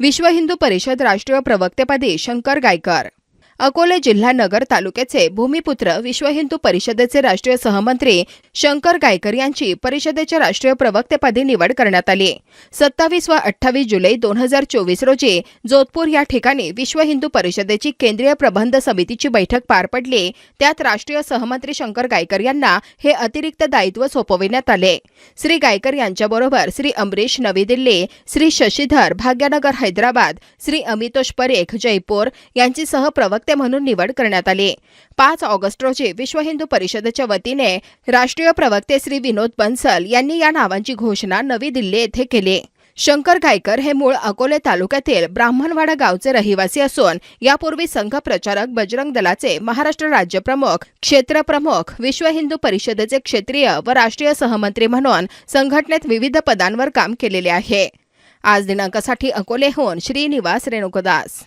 विश्व हिंदू परिषद राष्ट्रीय प्रवक्तेपदी शंकर गायकर. अकोले जिल्हा नगर तालुक्याचे भूमिपुत्र विश्व हिंदू परिषदेचे राष्ट्रीय सहमंत्री शंकर गायकर यांची परिषदेच्या राष्ट्रीय प्रवक्तेपदी निवड करण्यात आली. सत्तावीस व अठ्ठावीस जुलै दोन हजार चोवीस रोजी जोधपूर या ठिकाणी विश्व हिंदू परिषदेची केंद्रीय प्रबंध समितीची बैठक पार पडली. त्यात राष्ट्रीय सहमंत्री शंकर गायकर यांना हे अतिरिक्त दायित्व सोपविण्यात आले. श्री गायकर यांच्याबरोबर श्री अमरीश नवी दिल्ली श्री शशीधर भाग्यनगर हैदराबाद श्री अमितोष परेख जयपूर यांची सहप्रवक्ते म्हणून निवड करण्यात आली. पाच ऑगस्ट रोजी विश्व हिंदू परिषदेच्या वतीने राष्ट्रीय प्रवक्ते श्री विनोद बन्सल यांनी या नावांची घोषणा नवी दिल्ली येथे केली. शंकर गायकर हे मूळ अकोले तालुक्यातील ब्राह्मणवाडा गावचे रहिवासी असून यापूर्वी संघ प्रचारक बजरंग दलाचे महाराष्ट्र राज्य प्रमुख क्षेत्रप्रमुख विश्व हिंदू परिषदेचे क्षेत्रीय व राष्ट्रीय सहमंत्री म्हणून संघटनेत विविध पदांवर काम केलेले आहे. आज दिनांकासाठी अकोलेहून श्रीनिवास रेणुकदास.